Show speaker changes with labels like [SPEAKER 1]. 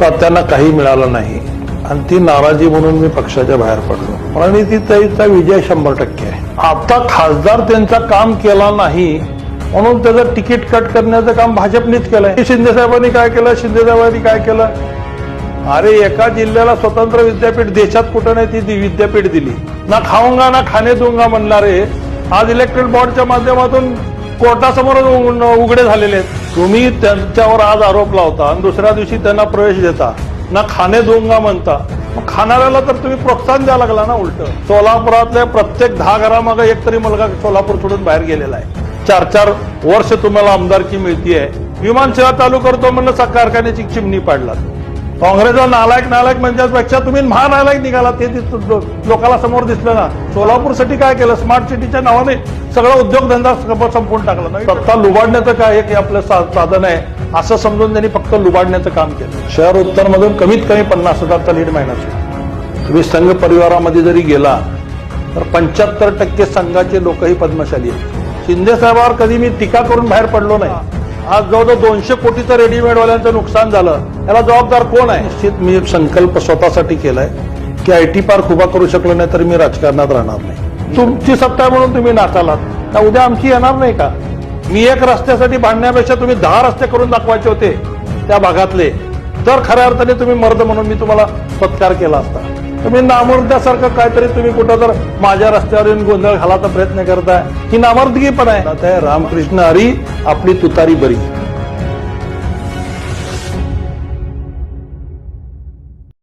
[SPEAKER 1] का त्यांना काही मिळालं नाही. आणि ती नाराजी म्हणून मी पक्षाच्या बाहेर पडलो. आणि ती विजय शंभर टक्के आहे. आता खासदार त्यांचा काम केला नाही म्हणून त्याचं तिकीट कट करण्याचं काम भाजपनेच केलंय. शिंदे साहेबांनी काय केलं? शिंदे साहेबांनी काय केलं? अरे एका जिल्ह्याला स्वतंत्र विद्यापीठ देशात कुठं नाही ती विद्यापीठ दिली. ना खाऊंगा ना खाणे दूंगा म्हणणारे आज इलेक्ट्रिक बोर्डच्या माध्यमातून कोर्टासमोर उघडे झालेले आहेत. तुम्ही त्यांच्यावर आज आरोप लावता आणि दुसऱ्या दिवशी त्यांना प्रवेश देता. ना खाणे दोंगा म्हणता. खाणाऱ्याला तर तुम्ही प्रोत्साहन द्यायला लागला ना उलट. सोलापुरातल्या प्रत्येक दहा घरामागे एक तरी मुलगा सोलापूर सोडून बाहेर गेलेला आहे. चार चार वर्ष तुम्हाला आमदारकी मिळतीये. विमानसेवा चालू करतो म्हणलं सा- कारखान्याची चिमणी पाडला काँग्रेसला नालायक नालायक म्हणण्यापेक्षा तुम्ही महानालायक निघाला. ते दिस- लोकांना समोर दिसलं ना. सोलापूरसाठी काय केलं? स्मार्ट सिटीच्या नावाने सगळा उद्योगधंदा संपवून टाकला. ना सत्ता लुबाडण्याचं काय एक आपलं साधन आहे. असं समजून त्यांनी फक्त लुबाडण्याचं काम केलं. शहर उत्तरमधून कमीत कमी पन्नास हजारचा लीड महिन्याचा तुम्ही संघ परिवारामध्ये जरी गेला तर पंच्याहत्तर टक्के संघाचे लोकही पद्मशाली आहेत. शिंदे साहेबावर कधी मी टीका करून बाहेर पडलो नाही. आज जवळजवळ दोनशे कोटीचं रेडीमेडवाल्यांचं नुकसान झालं. याला जबाबदार कोण आहे? निश्चित मी संकल्प स्वतःसाठी केलाय. की आय टी पार्क उभा करू शकलो नाही तर मी राजकारणात राहणार नाही. तुमची सत्ता म्हणून तुम्ही नाचालात का उद्या आमची येणार नाही का? मी एक रस्त्यासाठी बांधण्यापेक्षा तुम्ही दहा रस्ते करून दाखवायचे होते त्या भागातले. तर खऱ्या अर्थाने तुम्ही मर्द म्हणून मी तुम्हाला सत्कार केला असता. तुम्ही नामर्द्यासारखं काहीतरी तुम्ही कुठं तर माझ्या रस्त्यावर येऊन गोंधळ घालायचा प्रयत्न करताय. ही नामर्दगी पण आहे. रामकृष्ण हरी आपली तुतारी बरी.